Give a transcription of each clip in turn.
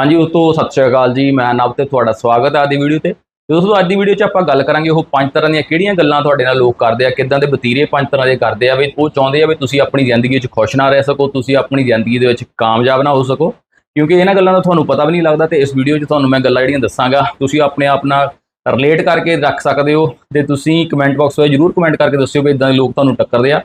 ਹਾਂਜੀ, ਉਸ ਤੋਂ ਸਤਿ ਸ਼੍ਰੀ ਅਕਾਲ ਜੀ। ਮੈਂ ਨਵ ਤੇ ਤੁਹਾਡਾ ਸਵਾਗਤ ਹੈ ਅੱਜ ਦੀ ਵੀਡੀਓ ਤੇ। ਤੇ ਦੋਸਤੋ, ਅੱਜ ਦੀ ਵੀਡੀਓ 'ਚ ਆਪਾਂ ਗੱਲ ਕਰਾਂਗੇ ਉਹ ਪੰਜ ਤਰ੍ਹਾਂ ਦੀਆਂ ਕਿਹੜੀਆਂ ਗੱਲਾਂ ਤੁਹਾਡੇ ਨਾਲ ਲੋਕ ਕਰਦੇ ਆ, ਕਿਦਾਂ ਦੇ ਬਤੀਰੇ ਪੰਜ ਤਰ੍ਹਾਂ ਦੇ ਕਰਦੇ ਆ, ਵੀ ਉਹ ਚਾਹੁੰਦੇ ਆ ਵੀ ਤੁਸੀਂ ਆਪਣੀ ਜ਼ਿੰਦਗੀ 'ਚ ਖੁਸ਼ ਨਾ ਰਹਿ ਸਕੋ, ਤੁਸੀਂ ਆਪਣੀ ਜ਼ਿੰਦਗੀ ਦੇ ਵਿੱਚ ਕਾਮਯਾਬ ਨਾ ਹੋ ਸਕੋ। ਕਿਉਂਕਿ ਇਹਨਾਂ ਗੱਲਾਂ ਦਾ ਤੁਹਾਨੂੰ ਪਤਾ ਵੀ ਨਹੀਂ ਲੱਗਦਾ ਤੇ ਇਸ ਵੀਡੀਓ 'ਚ ਤੁਹਾਨੂੰ ਮੈਂ ਗੱਲਾਂ ਜਿਹੜੀਆਂ ਦੱਸਾਂਗਾ, ਤੁਸੀਂ ਆਪਣੇ ਆਪ ਨਾਲ ਰਿਲੇਟ ਕਰਕੇ ਰੱਖ ਸਕਦੇ ਹੋ ਤੇ ਤੁਸੀਂ ਕਮੈਂਟ ਬਾਕਸ ਵਿੱਚ ਜਰੂਰ ਕਮੈਂਟ ਕਰਕੇ ਦੱਸਿਓ ਵੀ ਇਦਾਂ ਦੇ ਲੋਕ ਤੁਹਾਨੂੰ ਟੱਕਰਦੇ ਆ।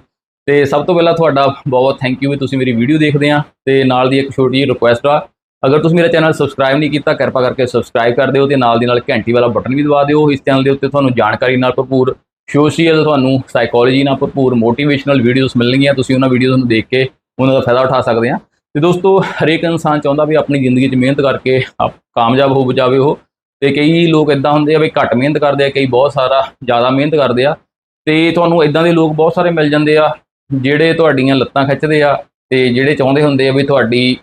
ਤੇ ਸਭ ਤੋਂ ਪਹਿਲਾਂ ਤੁਹਾਡਾ ਬਹੁਤ ਬਹੁਤ ਥੈਂਕ ਯੂ ਵੀ ਤੁਸੀਂ ਮੇਰੀ ਵੀਡੀਓ ਦੇਖਦੇ ਆ ਤੇ ਨਾਲ ਦੀ ਇੱਕ ਛੋਟੀ ਜਿਹੀ ਰਿਕੁਐਸਟ ਆ ਅਗਰ ਤੁਸੀਂ ਮੇਰਾ ਚੈਨਲ ਸਬਸਕ੍ਰਾਈਬ ਨਹੀਂ ਕੀਤਾ, ਕਿਰਪਾ ਕਰਕੇ ਸਬਸਕ੍ਰਾਈਬ ਕਰ ਦਿਓ ਤੇ ਨਾਲ ਦੀ ਨਾਲ ਘੰਟੀ ਵਾਲਾ ਬਟਨ ਵੀ ਦਬਾ ਦਿਓ। ਇਸ ਚੈਨਲ ਦੇ ਉੱਤੇ ਤੁਹਾਨੂੰ ਜਾਣਕਾਰੀ ਨਾਲ ਭਰਪੂਰ ਸੋਸ਼ੀਅਲ ਤੁਹਾਨੂੰ ਸਾਈਕੋਲੋਜੀ ਨਾਲ ਭਰਪੂਰ ਮੋਟੀਵੇਸ਼ਨਲ ਵੀਡੀਓਜ਼ ਮਿਲਣਗੀਆਂ। ਤੁਸੀਂ ਉਹਨਾਂ ਵੀਡੀਓਜ਼ ਨੂੰ ਦੇਖ ਕੇ ਉਹਨਾਂ ਦਾ ਫਾਇਦਾ ਉਠਾ ਸਕਦੇ ਆ ਤੇ ਦੋਸਤੋ, ਹਰੇਕ ਇਨਸਾਨ ਚਾਹੁੰਦਾ ਵੀ ਆਪਣੀ ਜ਼ਿੰਦਗੀ 'ਚ ਮਿਹਨਤ ਕਰਕੇ ਆਪ- ਕਾਮਯਾਬ ਹੋ ਜਾਵੇ ਉਹ। ਤੇ ਕਈ ਲੋਕ ਇਦਾਂ ਹੁੰਦੇ ਆ ਵੀ ਘੱਟ ਮਿਹਨਤ ਕਰਦੇ ਆ, ਕਈ ਬਹੁਤ ਸਾਰਾ ਜ਼ਿਆਦਾ ਮਿਹਨਤ ਕਰਦੇ ਆ। ਤੇ ਤੁਹਾਨੂੰ ਇਦਾਂ ਦੇ ਲੋਕ ਬਹੁਤ ਸਾਰੇ ਮਿਲ ਜਾਂਦੇ ਆ, ਜਿਹੜੇ ਤੁਹਾਡੀਆਂ ਲੱਤਾਂ ਖਿੱਚਦੇ ਆ ਤੇ ਜਿਹੜੇ ਚਾਹੁੰਦੇ ਹੁੰਦੇ ਆ ਵੀ ਤੁਹਾਡੀ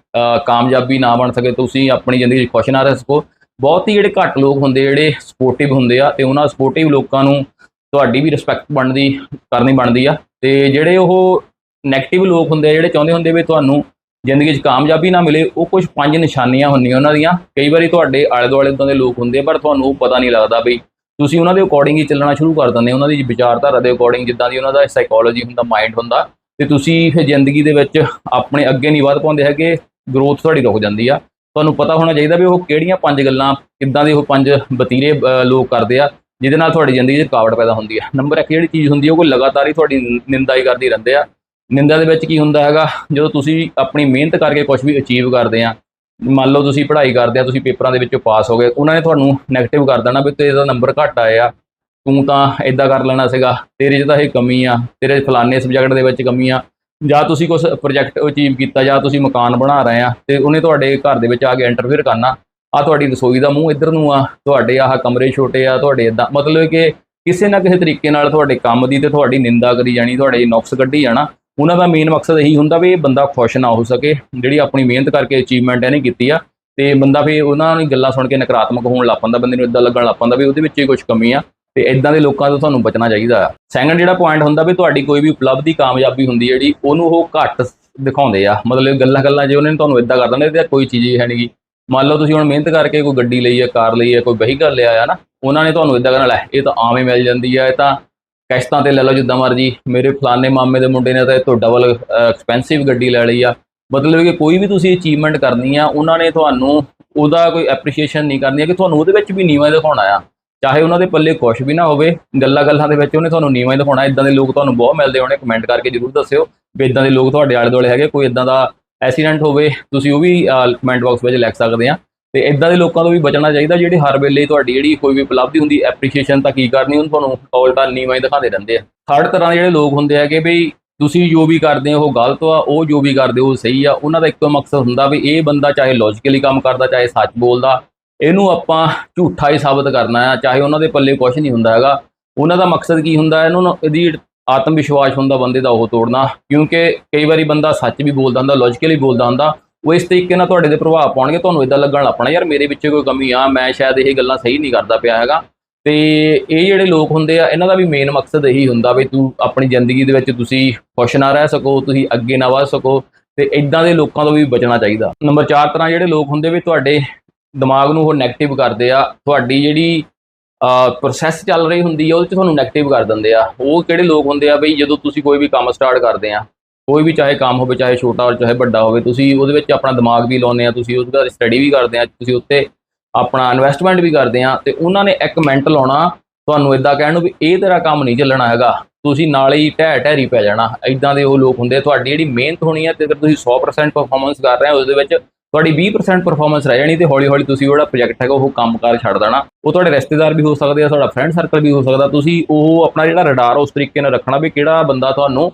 ਕਾਮਯਾਬੀ ਨਾ ਬਣ ਸਕੇ, ਤੁਸੀਂ ਆਪਣੀ ਜ਼ਿੰਦਗੀ 'ਚ ਖੁਸ਼ ਨਾ ਰਹਿ ਸਕੋ। ਬਹੁਤ ਹੀ ਜਿਹੜੇ ਘੱਟ ਲੋਕ ਹੁੰਦੇ ਜਿਹੜੇ ਸਪੋਰਟਿਵ ਹੁੰਦੇ ਆ, ਤੇ ਉਹਨਾਂ ਸਪੋਰਟਿਵ ਲੋਕਾਂ ਨੂੰ ਤੁਹਾਡੀ ਵੀ ਰਿਸਪੈਕਟ ਬਣਦੀ, ਕਰਨੀ ਬਣਦੀ ਆ। ਤੇ ਜਿਹੜੇ ਉਹ 네ਗੇਟਿਵ ਲੋਕ ਹੁੰਦੇ ਆ, ਜਿਹੜੇ ਚਾਹੁੰਦੇ ਹੁੰਦੇ ਵੀ ਤੁਹਾਨੂੰ ਜ਼ਿੰਦਗੀ 'ਚ ਕਾਮਯਾਬੀ ਨਾ ਮਿਲੇ, ਉਹ ਕੁਝ ਪੰਜ ਨਿਸ਼ਾਨੀਆਂ ਹੁੰਦੀਆਂ ਉਹਨਾਂ ਦੀਆਂ। ਕਈ ਵਾਰੀ ਤੁਹਾਡੇ ਆਲੇ ਦੁਆਲੇ ਉਦਾਂ ਦੇ ਲੋਕ ਹੁੰਦੇ ਆ, ਪਰ ਤੁਹਾਨੂੰ ਉਹ ਪਤਾ ਨਹੀਂ ਲੱਗਦਾ ਵੀ ਤੁਸੀਂ ਉਹਨਾਂ ਦੇ ਅਕੋਰਡਿੰਗ ਹੀ ਚੱਲਣਾ ਸ਼ੁਰੂ ਕਰ ਦਿੰਦੇ ਉਹਨਾਂ ਦੀ ਵਿਚਾਰਧਾਰਾ ਦੇ ਅਕੋਰਡਿੰਗ ਜਿੱਦਾਂ ਦੀ ਉਹਨਾਂ ਦਾ ਸਾਈਕੋਲੋਜੀ ਹੁੰਦਾ ਮਾਈਂਡ ਹੁੰਦਾ। ਤੇ ਤੁਸੀਂ ਫਿਰ ਜ਼ਿੰਦਗੀ ਦੇ ਵਿੱਚ ਆਪਣੇ ਅੱਗੇ ਨਹੀਂ ਵਧ ਪਾਉਂਦੇ ਹੈਗੇ ਗਰੋਥ ਤੁਹਾਡੀ ਰੁਕ ਜਾਂਦੀ ਆ। ਤੁਹਾਨੂੰ ਪਤਾ ਹੋਣਾ ਚਾਹੀਦਾ ਵੀ ਉਹ ਕਿਹੜੀਆਂ ਪੰਜ ਗੱਲਾਂ, ਕਿੱਦਾਂ ਦੇ ਉਹ ਪੰਜ ਬਤੀਰੇ ਲੋਕ ਕਰਦੇ ਆ, ਜਿਹਦੇ ਨਾਲ ਤੁਹਾਡੀ ਜ਼ਿੰਦਗੀ 'ਚ ਰੁਕਾਵਟ ਪੈਦਾ ਹੁੰਦੀ ਆ। ਨੰਬਰ 1 ਜਿਹੜੀ ਚੀਜ਼ ਹੁੰਦੀ ਹੈ ਉਹ ਲਗਾਤਾਰ ਹੀ ਤੁਹਾਡੀ ਨਿੰਦਾ ਹੀ ਕਰਦੀ ਰਹਿੰਦੇ ਆ। ਨਿੰਦਾ ਦੇ ਵਿੱਚ ਕੀ ਹੁੰਦਾ ਹੈਗਾ, ਜਦੋਂ ਤੁਸੀਂ ਆਪਣੀ ਮਿਹਨਤ ਕਰਕੇ ਕੁਝ ਵੀ ਅਚੀਵ ਕਰਦੇ ਆ, ਮੰਨ ਲਓ ਤੁਸੀਂ ਪੜ੍ਹਾਈ ਕਰਦੇ ਆ, ਤੁਸੀਂ ਪੇਪਰਾਂ ਦੇ ਵਿੱਚੋਂ ਪਾਸ ਹੋ ਗਏ, ਉਹਨਾਂ ਨੇ ਤੁਹਾਨੂੰ 네ਗੇਟਿਵ ਕਰ ਦੇਣਾ ਵੀ ਤੇਰਾ ਨੰਬਰ ਘੱਟ ਆਇਆ। ਤੂੰ ਤਾਂ ਇਦਾਂ ਕਰ ਲੈਣਾ ਸੀਗਾ, ਤੇਰੇ 'ਚ ਤਾਂ ਇਹ ਕਮੀ ਆ, ਤੇਰੇ ਫਲਾਣੇ ਸਬਜੈਕਟ ਦੇ ਵਿੱਚ ਕਮੀ ਆ। ਜਾਂ ਤੁਸੀਂ ਕੁਝ ਪ੍ਰੋਜੈਕਟ ਅਚੀਵ ਕੀਤਾ, ਜਾਂ ਤੁਸੀਂ ਮਕਾਨ ਬਣਾ ਰਹੇ ਆ, ਤੇ ਉਹਨੇ ਤੁਹਾਡੇ ਘਰ ਦੇ ਵਿੱਚ ਆ ਕੇ ਇੰਟਰਫੇਅਰ ਕਰਨਾ। ਆ ਤੁਹਾਡੀ ਰਸੋਈ ਦਾ ਮੂੰਹ ਇੱਧਰ ਨੂੰ ਆ, ਤੁਹਾਡੇ ਆਹ ਕਮਰੇ ਛੋਟੇ ਆ, ਤੁਹਾਡੇ ਇਦਾਂ ਮਤਲਬ ਕਿ ਕਿਸੇ ਨਾ ਕਿਸੇ ਤਰੀਕੇ ਨਾਲ ਤੁਹਾਡੇ ਕੰਮ ਦੀ ਤੇ ਤੁਹਾਡੀ ਨਿੰਦਾ ਕਰੀ ਜਾਣੀ, ਤੁਹਾਡੇ ਨੁਕਸ ਕੱਢੀ ਜਾਣਾ, ਉਹਨਾਂ ਦਾ ਮੇਨ ਮਕਸਦ ਇਹੀ ਹੁੰਦਾ ਵੀ ਇਹ ਬੰਦਾ ਖੁਸ਼ ਨਾ ਹੋ ਸਕੇ। ਜਿਹੜੀ ਆਪਣੀ ਮਿਹਨਤ ਕਰਕੇ ਅਚੀਵਮੈਂਟ ਇਹਨੇ ਕੀਤੀ ਆ, ਤੇ ਬੰਦਾ ਫੇ ਉਹਨਾਂ ਦੀ ਗੱਲਾਂ ਸੁਣ ਕੇ ਨਕਾਰਾਤਮਕ ਹੋਣ ਲੱਗ ਪੈਂਦਾ, ਬੰਦੇ ਨੂੰ ਇਦਾਂ ਲੱਗਣ ਲੱਗ ਪੈਂਦਾ ਵੀ ਉਹਦੇ ਵਿੱਚ ਹੀ ਕੁਝ ਕਮੀ ਆ। ਤੇ ਇਦਾਂ ਦੇ ਲੋਕਾਂ ਤੋਂ ਤੁਹਾਨੂੰ ਬਚਣਾ ਚਾਹੀਦਾ। ਆ ਸੈਕੰਡ ਜਿਹੜਾ ਪੁਆਇੰਟ ਹੁੰਦਾ ਵੀ ਤੁਹਾਡੀ ਕੋਈ ਵੀ ਉਪਲਬਧੀ ਕਾਮਯਾਬੀ ਹੁੰਦੀ ਹੈ ਜਿਹੜੀ, ਉਹਨੂੰ ਉਹ ਘੱਟ ਦਿਖਾਉਂਦੇ ਆ। ਮਤਲਬ ਗੱਲਾਂ ਗੱਲਾਂ ਜੇ ਉਹਨਾਂ ਨੇ ਤੁਹਾਨੂੰ ਇਦਾਂ ਕਰ ਦਿੰਦੇ ਤੇ ਕੋਈ ਚੀਜ਼ ਹੀ ਹੈ ਨਹੀਂਗੀ ਮੰਨ ਲਓ ਤੁਸੀਂ ਹੁਣ ਮਿਹਨਤ ਕਰਕੇ ਕੋਈ ਗੱਡੀ ਲਈ ਹੈ ਕਾਰ ਲਈ ਹੈ ਕੋਈ ਵਹੀਕਲ ਲਿਆ ਆ ਨਾ, ਉਹਨਾਂ ਨੇ ਤੁਹਾਨੂੰ ਇਦਾਂ ਕਹਿਣਾ ਲੈ ਇਹ ਤਾਂ ਆਵੇਂ ਮਿਲ ਜਾਂਦੀ ਆ, ਇਹ ਤਾਂ ਕਿਸ਼ਤਾਂ ਤੇ ਲੈ ਲਓ ਜਿੱਦਾਂ ਮਰਜ਼ੀ। ਮੇਰੇ ਫਲਾਣੇ ਮਾਮੇ ਦੇ ਮੁੰਡੇ ਨੇ ਤਾਂ ਇਹ ਤੋਂ ਡਬਲ ਐਕਸਪੈਂਸਿਵ ਗੱਡੀ ਲੈ ਲਈ ਆ। ਮਤਲਬ ਕਿ ਕੋਈ ਵੀ ਤੁਸੀਂ ਅਚੀਵਮੈਂਟ ਕਰਨੀ ਆ, ਉਹਨਾਂ ਨੇ ਤੁਹਾਨੂੰ ਉਹਦਾ ਕੋਈ ਐਪਰੀਸ਼ੀਏਸ਼ਨ ਨਹੀਂ ਕਰਨੀ ਹੈ ਕਿ ਤੁਹਾਨੂੰ ਉਹਦੇ ਵਿੱਚ ਵੀ ਨੀਵਾਂ ਦਿਖਾਉਣਾ ਆ। ਚਾਹੇ ਉਹਨਾਂ ਦੇ ਪੱਲੇ ਕੁਝ ਵੀ ਨਾ ਹੋਵੇ, ਗੱਲਾਂ ਗੱਲਾਂ ਦੇ ਵਿੱਚ ਉਹਨੇ ਤੁਹਾਨੂੰ ਨੀਵਾਂ ਹੀ ਦਿਖਾਉਣਾ ਇਦਾਂ ਦੇ ਲੋਕ ਤੁਹਾਨੂੰ ਬਹੁਤ ਮਿਲਦੇ ਹੋਣੇ ਕਮੈਂਟ ਕਰਕੇ ਜਰੂਰ ਦੱਸਿਓ ਵੀ ਇਦਾਂ ਦੇ ਲੋਕ ਤੁਹਾਡੇ ਆਲੇ ਦੁਆਲੇ ਹੈਗੇ, ਕੋਈ ਇਦਾਂ ਦਾ ਐਕਸੀਡੈਂਟ ਹੋਵੇ, ਤੁਸੀਂ ਉਹ ਵੀ ਕਮੈਂਟ ਬਾਕਸ ਵਿੱਚ ਲਿਖ ਸਕਦੇ ਆ। ਤੇ ਇਦਾਂ ਦੇ ਲੋਕਾਂ ਤੋਂ ਵੀ ਬਚਣਾ ਚਾਹੀਦਾ, ਜਿਹੜੇ ਹਰ ਵੇਲੇ ਤੁਹਾਡੀ ਜਿਹੜੀ ਕੋਈ ਵੀ ਉਪਲਬਧੀ ਹੁੰਦੀ ਐਪਰੀਸ਼ੀਏਸ਼ਨ ਤਾਂ ਕੀ ਕਰਨੀ, ਉਹਨੂੰ ਤੁਹਾਨੂੰ ਉਲਟਾ ਨੀਵਾਂ ਹੀ ਦਿਖਾਉਂਦੇ ਰਹਿੰਦੇ ਆ। ਥਰਡ ਤਰ੍ਹਾਂ ਦੇ ਜਿਹੜੇ ਲੋਕ ਹੁੰਦੇ ਹੈਗੇ ਵੀ ਤੁਸੀਂ ਜੋ ਵੀ ਕਰਦੇ ਹੋ, ਉਹ ਗਲਤ ਆ, ਉਹ ਜੋ ਵੀ ਕਰਦੇ ਹੋ, ਉਹ ਸਹੀ ਆ, ਉਹਨਾਂ ਦਾ ਇੱਕੋ ਮਕਸਦ ਹੁੰਦਾ ਵੀ ਇਹ ਬੰਦਾ ਚਾਹੇ ਲੌਜੀਕਲੀ ਕੰਮ ਕਰਦਾ, ਚਾਹੇ ਸੱਚ ਬੋਲਦਾ ਇਹਨੂੰ ਆਪਾਂ ਝੂਠਾ ਹੀ ਸਾਬਤ ਕਰਨਾ ਆ, ਚਾਹੇ ਉਹਨਾਂ ਦੇ ਪੱਲੇ ਕੁਝ ਨਹੀਂ ਹੁੰਦਾ ਹੈਗਾ। ਉਹਨਾਂ ਦਾ ਮਕਸਦ ਕੀ ਹੁੰਦਾ ਇਹਨੂੰ ਨਾ- ਇਹਦੀ ਆਤਮ ਵਿਸ਼ਵਾਸ ਹੁੰਦਾ ਬੰਦੇ ਦਾ ਉਹ ਤੋੜਨਾ, ਕਿਉਂਕਿ ਕਈ ਵਾਰੀ ਬੰਦਾ ਸੱਚ ਵੀ ਬੋਲਦਾ ਹੁੰਦਾ ਲੌਜੀਕਲੀ ਬੋਲਦਾ ਹੁੰਦਾ। ਉਹ ਇਸ ਤਰੀਕੇ ਨਾਲ ਤੁਹਾਡੇ ਤੇ ਪ੍ਰਭਾਵ ਪਾਉਣਗੇ, ਤੁਹਾਨੂੰ ਇਦਾਂ ਲੱਗਣ ਲੱਪਣਾ ਯਾਰ ਮੇਰੇ ਵਿੱਚ ਕੋਈ ਕਮੀ ਆ, ਮੈਂ ਸ਼ਾਇਦ ਇਹ ਗੱਲਾਂ ਸਹੀ ਨਹੀਂ ਕਰਦਾ ਪਿਆ ਹੈਗਾ। ਤੇ ਇਹ ਜਿਹੜੇ ਲੋਕ ਹੁੰਦੇ ਆ, ਇਹਨਾਂ ਦਾ ਵੀ ਮੇਨ ਮਕਸਦ ਇਹੀ ਹੁੰਦਾ ਵੀ ਤੂੰ ਆਪਣੀ ਜ਼ਿੰਦਗੀ ਦੇ ਵਿੱਚ ਤੁਸੀਂ ਖੁਸ਼ ਨਾ ਰਹਿ ਸਕੋ, ਤੁਸੀਂ ਅੱਗੇ ਨਾ ਵਧ ਸਕੋ, ਤੇ ਇਦਾਂ ਦੇ ਲੋਕਾਂ ਤੋਂ ਵੀ ਬਚਣਾ ਚਾਹੀਦਾ। ਨੰਬਰ 4 ਤਰ੍ਹਾਂ ਜਿਹੜੇ ਲੋਕ ਹੁੰਦੇ ਵੀ ਤੁਹਾਡੇ ਦਿਮਾਗ ਨੂੰ ਉਹ 네ਗੇਟਿਵ ਕਰਦੇ ਆ, ਤੁਹਾਡੀ ਜਿਹੜੀ ਪ੍ਰੋਸੈਸ ਚੱਲ ਰਹੀ ਹੁੰਦੀ ਆ, ਉਹਦੇ 'ਚ ਤੁਹਾਨੂੰ 네ਗੇਟਿਵ ਕਰ ਦਿੰਦੇ ਆ ਉਹ ਕਿਹੜੇ ਲੋਕ ਹੁੰਦੇ ਆ ਬਈ, ਜਦੋਂ ਤੁਸੀਂ ਕੋਈ ਵੀ ਕੰਮ ਸਟਾਰਟ ਕਰਦੇ ਆ, ਕੋਈ ਵੀ ਚਾਹੇ ਕੰਮ ਹੋਵੇ, ਚਾਹੇ ਛੋਟਾ ਹੋਵੇ ਚਾਹੇ ਵੱਡਾ ਹੋਵੇ, ਤੁਸੀਂ ਉਹਦੇ ਵਿੱਚ ਆਪਣਾ ਦਿਮਾਗ ਵੀ ਲਾਉਂਦੇ ਆ, ਤੁਸੀਂ ਉਹਦਾ ਸਟੱਡੀ ਵੀ ਕਰਦੇ ਆ, ਤੁਸੀਂ ਉੱਤੇ ਆਪਣਾ ਇਨਵੈਸਟਮੈਂਟ ਵੀ ਕਰਦੇ ਆ, ਤੇ ਉਹਨਾਂ ਨੇ ਇੱਕ ਮਿੰਟ ਲਾਉਣਾ ਤੁਹਾਨੂੰ ਇਦਾਂ ਕਹਿਣ ਨੂੰ ਵੀ ਇਹ ਤੇਰਾ ਕੰਮ ਨਹੀਂ ਚੱਲਣਾ ਹੈਗਾ, ਤੁਸੀਂ ਨਾਲ ਹੀ ਢਹਿ ਢਹਿਰੀ ਪੈ ਜਾਣਾ ਇਦਾਂ ਦੇ ਉਹ ਲੋਕ ਹੁੰਦੇ ਆ। ਤੁਹਾਡੀ ਜਿਹੜੀ ਮਿਹਨਤ ਹੋਣੀ ਹੈ ਤੇ ਅਗਰ ਤੁਸੀਂ 100% ਪਰਫਾਰਮੈਂਸ ਕਰ ਰਹੇ ਹੋ ਉਸ ਦੇ ਵਿੱਚ ਤੁਹਾਡੀ 20% ਪਰਫਾਰਮੈਂਸ ਰਹਿ ਜਾਣੀ ਤੇ ਹੌਲੀ ਹੌਲੀ ਤੁਸੀਂ ਜਿਹੜਾ ਪ੍ਰੋਜੈਕਟ ਹੈਗਾ ਉਹ ਕੰਮਕਾਰ ਛੱਡ ਦੇਣਾ। ਉਹ ਤੁਹਾਡੇ ਰਿਸ਼ਤੇਦਾਰ ਵੀ ਹੋ ਸਕਦੇ ਆ, ਤੁਹਾਡਾ ਫਰੈਂਡ ਸਰਕਲ ਵੀ ਹੋ ਸਕਦਾ। ਤੁਸੀਂ ਉਹ ਆਪਣਾ ਜਿਹੜਾ ਰਡਾਰ ਉਸ ਤਰੀਕੇ ਨਾਲ ਰੱਖਣਾ ਵੀ ਕਿਹੜਾ ਬੰਦਾ ਤੁਹਾਨੂੰ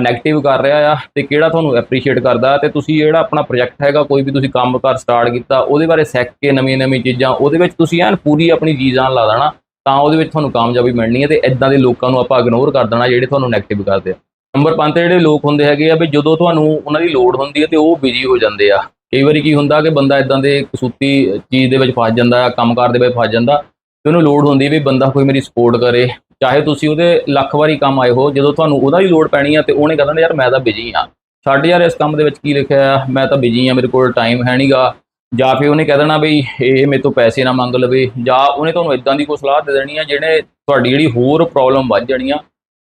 ਨੈਗੇਟਿਵ ਕਰ ਰਿਹਾ ਆ ਤੇ ਕਿਹੜਾ ਤੁਹਾਨੂੰ ਐਪਰੀਸ਼ੀਏਟ ਕਰਦਾ ਤੇ ਤੁਸੀਂ ਜਿਹੜਾ ਆਪਣਾ ਪ੍ਰੋਜੈਕਟ ਹੈਗਾ, ਕੋਈ ਵੀ ਤੁਸੀਂ ਕੰਮ ਕਰ ਸਟਾਰਟ ਕੀਤਾ, ਉਹਦੇ ਬਾਰੇ ਸਿੱਖ ਕੇ ਨਵੀਆਂ ਨਵੀਆਂ ਚੀਜ਼ਾਂ, ਉਹਦੇ ਵਿੱਚ ਤੁਸੀਂ ਐਨ ਪੂਰੀ ਆਪਣੀ ਜੀ ਜਾਨ ਲਾ ਦੇਣਾ, ਤਾਂ ਉਹਦੇ ਵਿੱਚ ਤੁਹਾਨੂੰ ਕਾਮਯਾਬੀ ਮਿਲਣੀ ਹੈ ਤੇ ਇਦਾਂ ਦੇ ਲੋਕਾਂ ਨੂੰ ਆਪਾਂ ਇਗਨੋਰ ਕਰ ਦੇਣਾ ਜਿਹੜੇ ਤੁਹਾਨੂੰ ਨੈਗੇਟਿਵ ਕਰਦੇ ਆ। ਨੰਬਰ 5 ਤੇ ਜਿਹੜੇ ਲੋਕ ਹੁੰਦੇ ਹੈਗੇ ਆ ਵੀ ਜਦੋਂ ਤੁਹਾਨੂੰ ਉਹਨਾਂ ਦੀ ਲੋੜ ਹੁੰਦੀ ਹੈ ਤੇ ਉਹ ਬਿਜ਼ੀ ਹੋ ਜਾਂਦੇ ਆ। ਕਈ ਵਾਰੀ ਕੀ ਹੁੰਦਾ ਕਿ ਬੰਦਾ ਇਦਾਂ ਦੇ ਕਸੂਤੀ ਚੀਜ਼ ਦੇ ਵਿੱਚ ਫਸ ਜਾਂਦਾ ਆ ਕੰਮਕਾਰ ਦੇ ਵਿੱਚ ਫਸ ਜਾਂਦਾ ਤੇ ਉਹਨੂੰ ਲੋੜ ਹੁੰਦੀ ਵੀ ਬੰਦਾ ਕੋਈ ਮੇਰੀ ਸਪੋਰਟ ਕਰੇ। ਚਾਹੇ ਤੁਸੀਂ ਉਹਦੇ ਲੱਖ ਵਾਰੀ ਕੰਮ ਆਏ ਹੋ, ਜਦੋਂ ਤੁਹਾਨੂੰ ਉਹਦਾ ਹੀ ਲੋੜ ਪੈਣੀ ਆ ਤੇ ਉਹਨੇ ਕਹਿੰਦਾ ਯਾਰ ਮੈਂ ਤਾਂ ਬਿਜ਼ੀ ਆ। ਛੱਡ ਯਾਰ ਇਸ ਕੰਮ ਦੇ ਵਿੱਚ ਕੀ ਲਿਖਿਆ, ਮੈਂ ਤਾਂ ਬਿਜ਼ੀ ਆ, ਮੇਰੇ ਕੋਲ ਟਾਈਮ ਹੈ ਨਹੀਂਗਾ ਜਾਂ ਫਿਰ ਉਹਨੇ ਕਹਿ ਦੇਣਾ ਵੀ ਇਹ ਮੇਰੇ ਤੋਂ ਪੈਸੇ ਨਾ ਮੰਗ ਲਵੇ ਜਾਂ ਉਹਨੇ ਤੁਹਾਨੂੰ ਇਦਾਂ ਦੀ ਕੋਈ ਸਲਾਹ ਦੇ ਦੇਣੀ ਆ ਜਿਹੜੇ ਤੁਹਾਡੀ ਜਿਹੜੀ ਹੋਰ ਪ੍ਰੋਬਲਮ ਵੱਧ ਜਾਣੀ ਆ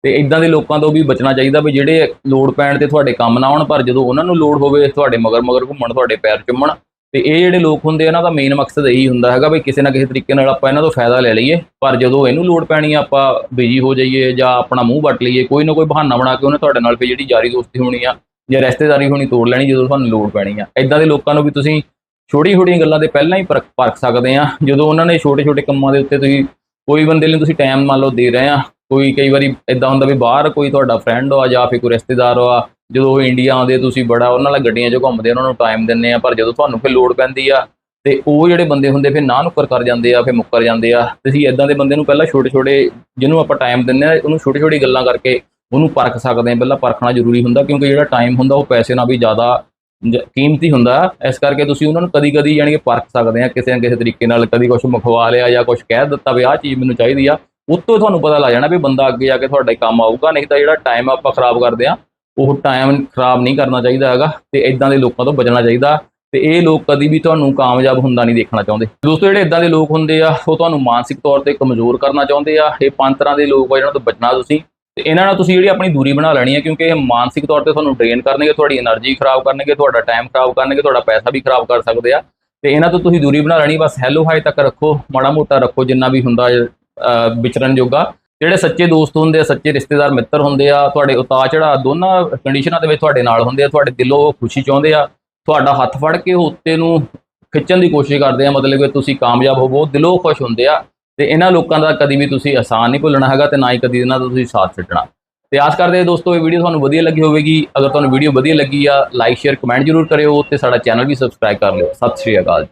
ਤੇ ਇਦਾਂ ਦੇ ਲੋਕਾਂ ਤੋਂ ਵੀ ਬਚਣਾ ਚਾਹੀਦਾ ਵੀ ਜਿਹੜੇ ਲੋੜ ਪੈਣ ਤੇ ਤੁਹਾਡੇ ਕੰਮ ਨਾ ਆਉਣ, ਪਰ ਜਦੋਂ ਉਹਨਾਂ ਨੂੰ ਲੋੜ ਹੋਵੇ, ਤੁਹਾਡੇ ਮਗਰ ਮਗਰ ਘੁੰਮਣ, ਤੁਹਾਡੇ ਪੈਰ ਚੁੰਮਣ, ਤੇ ਇਹ ਜਿਹੜੇ ਲੋਕ ਹੁੰਦੇ ਇਹਨਾਂ ਦਾ ਮੇਨ ਮਕਸਦ ਇਹੀ ਹੁੰਦਾ ਹੈਗਾ ਵੀ ਕਿਸੇ ਨਾ ਕਿਸੇ ਤਰੀਕੇ ਨਾਲ ਆਪਾਂ ਇਹਨਾਂ ਤੋਂ ਫਾਇਦਾ ਲੈ ਲਈਏ, ਪਰ ਜਦੋਂ ਇਹਨੂੰ ਲੋੜ ਪੈਣੀ ਆ, ਆਪਾਂ ਬਿਜ਼ੀ ਹੋ ਜਾਈਏ ਜਾਂ ਆਪਣਾ ਮੂੰਹ ਵੱਟ ਲਈਏ, ਕੋਈ ਨਾ ਕੋਈ ਬਹਾਨਾ ਬਣਾ ਕੇ ਉਹਨੇ ਤੁਹਾਡੇ ਨਾਲ ਫਿਰ ਜਿਹੜੀ ਯਾਰੀ ਦੋਸਤੀ ਹੋਣੀ ਆ ਜਾਂ ਰਿਸ਼ਤੇਦਾਰੀ ਹੋਣੀ ਤੋੜ ਲੈਣੀ ਜਦੋਂ ਤੁਹਾਨੂੰ ਲੋੜ ਪੈਣੀ ਆ। ਇਦਾਂ ਦੇ ਲੋਕਾਂ ਨੂੰ ਵੀ ਤੁਸੀਂ ਛੋਟੀ ਛੋਟੀਆਂ ਗੱਲਾਂ ਤੇ ਪਹਿਲਾਂ ਹੀ ਪਰਖ ਪਰਖ ਸਕਦੇ ਆ। ਜਦੋਂ ਉਹਨਾਂ ਨੇ ਛੋਟੇ ਛੋਟੇ ਕੰਮਾਂ ਦੇ ਉੱਤੇ ਤੁਸੀਂ ਕੋਈ ਬੰਦੇ ਲਈ ਤੁਸੀਂ ਟਾਈਮ ਮੰਨ ਲਓ ਦੇ ਰਹੇ ਆ ਕੋਈ ਕਈ ਵਾਰੀ ਇਦਾਂ ਹੁੰਦਾ ਵੀ ਬਾਹਰ ਕੋਈ ਤੁਹਾਡਾ ਫਰੈਂਡ ਆ ਜਾਂ ਫਿਰ ਕੋਈ ਰਿਸ਼ਤੇਦਾਰ ਆ, ਜਦੋਂ ਉਹ ਇੰਡੀਆ ਆਉਂਦੇ ਤੁਸੀਂ ਬੜਾ ਉਹਨਾਂ ਨਾਲ ਗੱਡੀਆਂ 'ਚ ਘੁੰਮਦੇ ਉਹਨਾਂ ਨੂੰ ਟਾਈਮ ਦਿੰਦੇ ਆ, ਪਰ ਜਦੋਂ ਤੁਹਾਨੂੰ ਫਿਰ ਲੋੜ ਪੈਂਦੀ ਆ, ਤੇ ਉਹ ਜਿਹੜੇ ਬੰਦੇ ਹੁੰਦੇ ਫਿਰ ਨਾ ਨੁੱਕਰ ਕਰ ਜਾਂਦੇ ਆ, ਫਿਰ ਮੁੱਕਰ ਜਾਂਦੇ ਆ ਤੁਸੀਂ ਇਦਾਂ ਦੇ ਬੰਦੇ ਨੂੰ ਪਹਿਲਾਂ ਛੋਟੇ ਛੋਟੇ ਜਿਹਨੂੰ ਆਪਾਂ ਟਾਈਮ ਦਿੰਦੇ ਆ, ਉਹਨੂੰ ਛੋਟੀ ਛੋਟੀ ਗੱਲਾਂ ਕਰਕੇ ਉਹਨੂੰ ਪਰਖ ਸਕਦੇ ਆ, ਪਹਿਲਾਂ ਪਰਖਣਾ ਜ਼ਰੂਰੀ ਹੁੰਦਾ, ਕਿਉਂਕਿ ਜਿਹੜਾ ਟਾਈਮ ਹੁੰਦਾ ਉਹ ਪੈਸੇ ਨਾਲ ਵੀ ਜ਼ਿਆਦਾ ਜ- ਕੀਮਤੀ ਹੁੰਦਾ, ਇਸ ਕਰਕੇ ਤੁਸੀਂ ਉਹਨਾਂ ਨੂੰ ਕਦੀ ਕਦੀ ਯਾਨੀ ਕਿ ਪਰਖ ਸਕਦੇ ਆ, ਕਿਸੇ ਨਾ ਕਿਸੇ ਤਰੀਕੇ ਨਾਲ ਕਦੀ ਕੁਝ ਮੁਖਵਾ ਲਿਆ ਜਾਂ ਕੁਝ ਕਹਿ ਦਿੱਤਾ ਵੀ ਆਹ ਚੀਜ਼ ਮੈਨੂੰ ਚਾਹੀਦੀ ਆ ਉੱਤੋਂ ਤੁਹਾਨੂੰ ਪਤਾ ਲੱਗ ਜਾਣਾ ਵੀ ਬੰਦਾ ਅੱਗੇ ਆ ਕੇ ਤੁਹਾਡੇ ਕੰਮ ਆਊਗਾ, ਨਹੀਂ ਤਾਂ ਜਿਹੜਾ ਟਾਈਮ ਆਪਾਂ ਖਰਾਬ ਕਰਦੇ ਆ ਉਹ ਟਾਈਮ ਖਰਾਬ ਨਹੀਂ ਕਰਨਾ ਚਾਹੀਦਾ ਹੈਗਾ ਤੇ ਇਦਾਂ ਦੇ ਲੋਕਾਂ ਤੋਂ ਬਚਣਾ ਚਾਹੀਦਾ ਤੇ ਇਹ ਲੋਕ ਕਦੀ ਵੀ ਤੁਹਾਨੂੰ ਕਾਮਯਾਬ ਹੁੰਦਾ ਨਹੀਂ ਦੇਖਣਾ ਚਾਹੁੰਦੇ। ਦੋਸਤੋ, ਜਿਹੜੇ ਇਦਾਂ ਦੇ ਲੋਕ ਹੁੰਦੇ ਆ, ਉਹ ਤੁਹਾਨੂੰ ਮਾਨਸਿਕ ਤੌਰ ਤੇ ਕਮਜ਼ੋਰ ਕਰਨਾ ਚਾਹੁੰਦੇ ਆ, ਇਹ ਪੰਜ ਤਰ੍ਹਾਂ ਦੇ ਲੋਕ ਆ ਜਿਹਨਾਂ ਤੋਂ ਬਚਣਾ ਤੁਸੀਂ। ਤੇ ਇਹਨਾਂ ਨਾਲ ਤੁਸੀਂ ਜਿਹੜੀ ਆਪਣੀ ਦੂਰੀ ਬਣਾ ਲੈਣੀ ਹੈ ਕਿਉਂਕਿ ਇਹ ਮਾਨਸਿਕ ਤੌਰ ਤੇ ਤੁਹਾਨੂੰ ਡਰੇਨ ਕਰਨਗੇ, ਤੁਹਾਡੀ એનર્ਜੀ ਖਰਾਬ ਕਰਨਗੇ, ਤੁਹਾਡਾ ਟਾਈਮ ਖਰਾਬ ਕਰਨਗੇ, ਤੁਹਾਡਾ ਪੈਸਾ ਵੀ ਖਰਾਬ ਕਰ ਸਕਦੇ ਆ। ਤੇ ਇਹਨਾਂ ਤੋਂ ਤੁਸੀਂ ਦੂਰੀ ਬਣਾ ਲੈਣੀ, ਬਸ ਹੈਲੋ ਹਾਈ ਤੱਕ ਰੱਖੋ, ਮਾੜਾ ਮੋਟਾ ਰੱਖੋ, ਜਿੰਨਾ ਵੀ ਹੁੰਦਾ ਵਿਚਰਨ ਜੋਗਾ। ਜਿਹੜੇ ਸੱਚੇ ਦੋਸਤ ਹੁੰਦੇ ਆ, ਸੱਚੇ ਰਿਸ਼ਤੇਦਾਰ, ਮਿੱਤਰ ਹੁੰਦੇ ਆ, ਤੁਹਾਡੇ ਉਤਾਰ ਚੜਾ ਦੋਨਾਂ ਕੰਡੀਸ਼ਨਾਂ ਦੇ ਵਿੱਚ ਤੁਹਾਡੇ ਨਾਲ ਹੁੰਦੇ ਆ, ਤੁਹਾਡੇ ਦਿਲੋਂ ਖੁਸ਼ੀ ਚਾਹੁੰਦੇ ਆ, ਤੁਹਾਡਾ ਹੱਥ ਫੜ ਕੇ ਉਹ ਉੱਤੇ ਨੂੰ ਖਿੱਚਣ ਦੀ ਕੋਸ਼ਿਸ਼ ਕਰਦੇ ਆ, ਮਤਲਬ ਕਿ ਤੁਸੀਂ ਕਾਮਯਾਬ ਹੋਵੋ, ਦਿਲੋਂ ਖੁਸ਼ ਹੁੰਦੇ ਆ, ਤੇ ਇਹਨਾਂ ਲੋਕਾਂ ਦਾ ਕਦੀ ਵੀ ਤੁਸੀਂ ਆਸਾਨ ਨਹੀਂ ਭੁੱਲਣਾ ਹੈਗਾ ਤੇ ਨਾ ਹੀ ਕਦੀ ਇਹਨਾਂ ਦਾ ਤੁਸੀਂ ਸਾਥ ਛੱਡਣਾ ਤੇ ਆਸ ਕਰਦੇ ਹਾਂ ਦੋਸਤੋ, ਇਹ ਵੀਡੀਓ ਤੁਹਾਨੂੰ ਵਧੀਆ ਲੱਗੀ ਹੋਵੇਗੀ। ਅਗਰ ਤੁਹਾਨੂੰ ਵੀਡੀਓ ਵਧੀਆ ਲੱਗੀ ਆ ਲਾਈਕ ਸ਼ੇਅਰ ਕਮੈਂਟ ਜ਼ਰੂਰ ਕਰਿਓ ਤੇ ਸਾਡਾ ਚੈਨਲ ਵੀ ਸਬਸਕ੍ਰਾਈਬ ਕਰ ਲਿਓ। ਸਤਿ ਸ਼੍ਰੀ ਅਕਾਲ